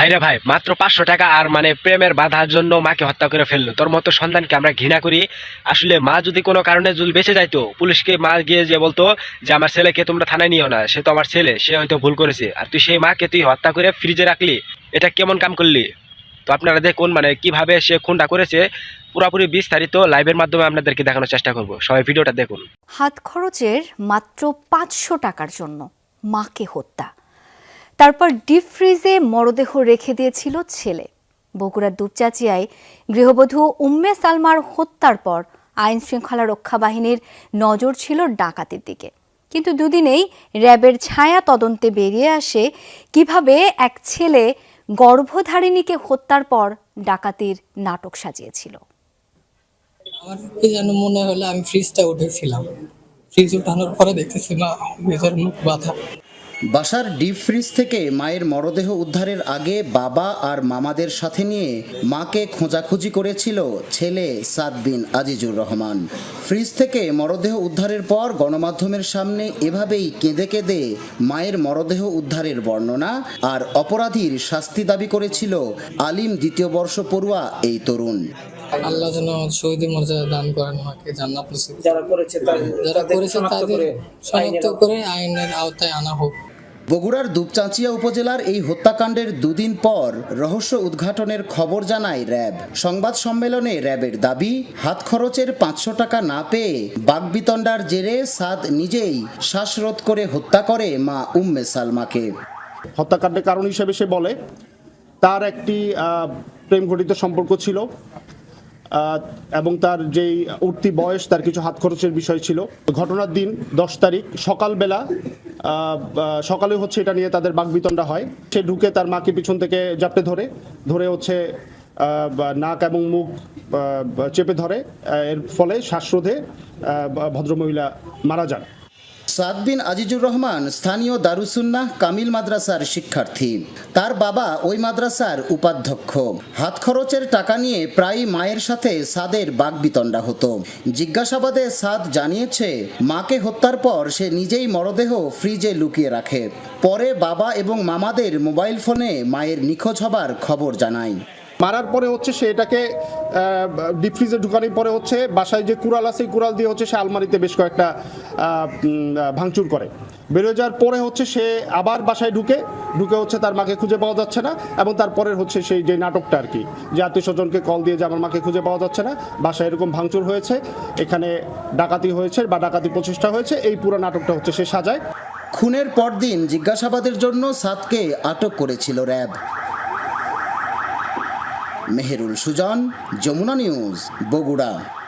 ভাইরে ভাই, মাত্র পাঁচশো টাকা আর মানে প্রেমের বাধার জন্য মাকে হত্যা করে ফেলল। তোর মতো সন্তানকে আমরা ঘৃণা করি। আসলে মা যদি কোনো কারণে যদি বেঁচে যাইতো, পুলিশকে মা গিয়ে যে বলতো যে, আমার ছেলেকে তোমরা থানায় নিও না, সে তো আমার ছেলে, সে হয়তো ভুল করেছে। আর তুই সেই মাকে তুই হত্যা করে ফ্রিজে রাখলি, এটা কেমন কাম করলি? তো আপনারা দেখুন মানে কীভাবে সে খুনটা করেছে। পুরোপুরি বিস্তারিত লাইভের মাধ্যমে আপনাদেরকে দেখানোর চেষ্টা করব। সবাই ভিডিওটা দেখুন। হাত খরচের মাত্র পাঁচশো টাকার জন্য মাকে হত্যা। তারপর ডিপ ফ্রিজে মরদেহ রেখে দিয়েছিল ছেলে। বগুড়ার দুপচাচিয়ায় গৃহবধূ উম্মে সালমার হত্যার পর আইন শৃঙ্খলা রক্ষা বাহিনীর নজর ছিল ডাকাতির দিকে। কিন্তু দুদিনেই র্যাবের ছায়া তদন্তে বেরিয়ে আসে কীভাবে এক ছেলে গর্ভধারিণীকে হত্যার পর ডাকাতির নাটক সাজিয়েছিল। আমার যেন মনে হলো আমি ফ্রিজটা উঠেছিলাম। ফ্রিজ উঠানোর পরে দেখতেছি ফ্রিজের মুখ বাঁধা। বাসার ডিপ ফ্রিজ থেকে মায়ের মরদেহ উদ্ধারের আগে বাবা আর মামাদের সাথে নিয়ে মাকে খোঁজাখুঁজি করেছিল ছেলে সাদ বিন আজিজুর রহমান। ফ্রিজ থেকে মরদেহ উদ্ধারের পর গণমাধ্যমের সামনে এভাবেই কেঁদে কেঁদে মায়ের মরদেহ উদ্ধারের বর্ণনা আর অপরাধীর শাস্তি দাবি করেছিল আলিম দ্বিতীয় বর্ষ পড়ুয়া এই তরুণ। আল্লাহ যেন শহীদ মর্যাদা দান করেন আমাকে জান্নাত নসিব যারা করেছে তাদের যারা করেছে তাদের শনাক্ত করে আইনের আওতায় আনা হোক। বগুড়ার দুপচাঁচিয়া উপজেলার এই হত্যাকাণ্ডের দুদিন পর রহস্য উদ্ঘাটনের খবর জানায় র্যাব। সংবাদ সম্মেলনে র্যাবের দাবি, হাত খরচের পাঁচশো টাকা না পেয়ে বাগবিতণ্ডার জেরে সাদ নিজেই শ্বাসরোধ করে হত্যা করে মা উম্মে সালমাকে। হত্যাকাণ্ডের কারণ হিসেবে সে বলে, তার একটি প্রেম ঘটিত সম্পর্ক ছিল এবং তার যেই উঠতি বয়স, তার কিছু হাত খরচের বিষয় ছিল। ঘটনার দিন দশ তারিখ সকালবেলা সকালে হচ্ছে এটা নিয়ে তাদের বাকবিতণ্ডা হয়। সে ঢুকে তার মাকে পিছন থেকে জাপটে ধরে ধরে হচ্ছে নাক এবং মুখ চেপে ধরে এর ফলে শ্বাসরোধে ভদ্রমহিলা মারা যান। সাদ বিন আজিজুর রহমান, স্থানীয় দারুসুন্না কামিল মাদ্রাসার শিক্ষার্থী। তার বাবা ওই মাদ্রাসার উপাধ্যক্ষ। হাত খরচের টাকা নিয়ে প্রায় মায়ের সাথে সাদের বাগবিতণ্ডা হতো। জিজ্ঞাসাবাদে সাদ জানিয়েছে, মাকে হত্যার পর সে নিজেই মরদেহ ফ্রিজে লুকিয়ে রাখে। পরে বাবা এবং মামাদের মোবাইল ফোনে মায়ের নিখোঁজ হবার খবর জানায়। মারার পরে হচ্ছে সে এটাকে ডিপ ফ্রিজে ঢুকানোর পরে হচ্ছে বাসায় যে কুড়াল আছে কুড়াল দিয়ে হচ্ছে সে আলমারিতে বেশ কয়েকটা ভাঙচুর করে। বেরোয় যাওয়ার পরে হচ্ছে সে আবার বাসায় ঢুকে ঢুকে হচ্ছে তার মাকে খুঁজে পাওয়া যাচ্ছে না এবং তারপরের হচ্ছে সেই যে নাটকটা আর কি, যে আত্মীয় স্বজনকে কল দিয়ে যে আমার মাকে খুঁজে পাওয়া যাচ্ছে না, বাসায় এরকম ভাঙচুর হয়েছে, এখানে ডাকাতি হয়েছে বা ডাকাতি প্রচেষ্টা হয়েছে, এই পুরো নাটকটা হচ্ছে সে সাজায়। খুনের পরদিন জিজ্ঞাসাবাদের জন্য সাদকে আটক করেছিল র্যাব। মেহেরুল সুজন যমুনা নিউজ বগুড়া।